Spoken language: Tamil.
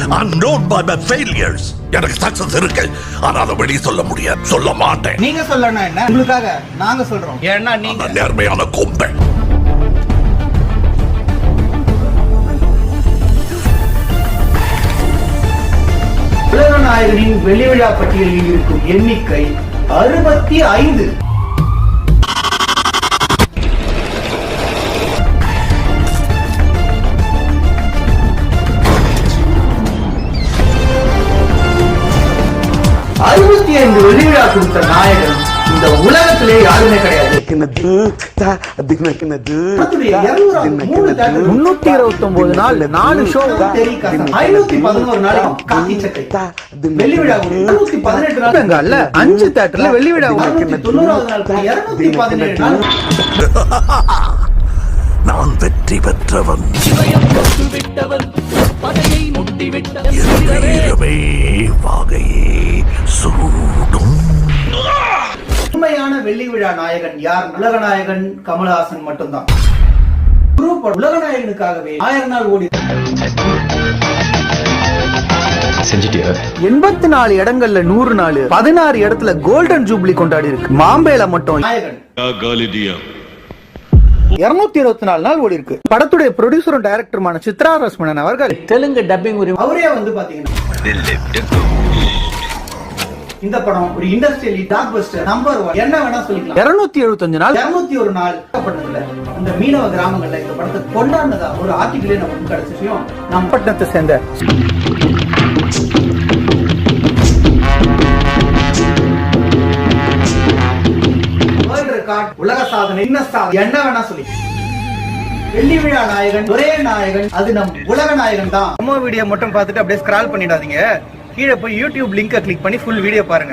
I'm known by my failures. எனக்கு சக்சஸ் இருக்கு. ஆனா அதை வெளியே சொல்ல முடியாது சொல்ல மாட்டேன். நீங்க சொல்லணும் என்ன? உங்களுக்காக நாங்க சொல்றோம். ஏன்னா நீங்க நேர்மையான கொம்பன் உலக நாயகனின் வெள்ளி விழா பட்டியலில் இருக்கும் எண்ணிக்கை அறுபத்தி ஐந்து. அறுபத்தி ஐந்து வெள்ளி விழா கொடுத்த நாயகன் இந்த உலகத்திலே யாருமே கிடையாது. படத்துடைய 200 மூணு theatre, முன்னூத்தி இருபத்தி ஒன்பது நாள் நாலு ஷோ. ஐநூத்தி பதினோரு நாளைக்கு வெள்ளி விழா இருநூத்தி பதினெட்டு நாள் அஞ்சு தேட்டர்ல வெள்ளி விழா தொண்ணூறாவது நாள் இருநூத்தி பதினேழு நாள். நான் வெற்றி பெற்றவன். என் வீரமே வாகையே. சூடும். உண்மையான வெள்ளி விழா நாயகன் யார்? உலக நாயகன் கமலஹாசன் மட்டும்தான். குரூப் உலக நாயகனுக்காகவே ஆயிரம் நாள் ஓடி எண்பத்தி நாலு இடங்கள்ல நூறு நாள் பதினாறு இடத்துல கோல்டன் ஜூப்ளி கொண்டாடி இருக்கு. மாம்பேல மட்டும் இருநூத்தி இருபத்தி நாலு நாள் ஓடி இருக்கு. படத்துடைய ப்ரொடியூசரும் டைரக்டருமான சித்ரா ரஸ்மணன் அவர்கள் தெலுங்கு டப்பிங் உரிமை அவரே வந்து பாத்தீங்கன்னா இந்த படம் ஒரு industrially talk Bastar number one என்ன வேணா சொல்லிக்கலாம். இருநூத்தி எழுபத்தஞ்சு நாள். இருநூத்தி ஒரு நாள். பண்ணதுல இந்த மீனவ கிராமங்கள்ல இந்த படத்தை கொண்டாடுனதா ஒரு ஆர்டிகிளே நமக்கு கிடைச்ச விஷயம். நம்ம பட்டணத்தை சேர்ந்த உலக சாதனை என்ன சாதனை? என்ன வேணா சொல்லி வெள்ளி விழா நாயகன் ஒரே நாயகன் அது நம் உலக நாயகன் தான். நம்ம வீடியோ மட்டும் பார்த்துட்டு அப்படியே ஸ்கிரால் பண்ணிடாதீங்க. கீழே போய் யூடியூப் லிங்கை கிளிக் பண்ணி ஃபுல் வீடியோ பாருங்க.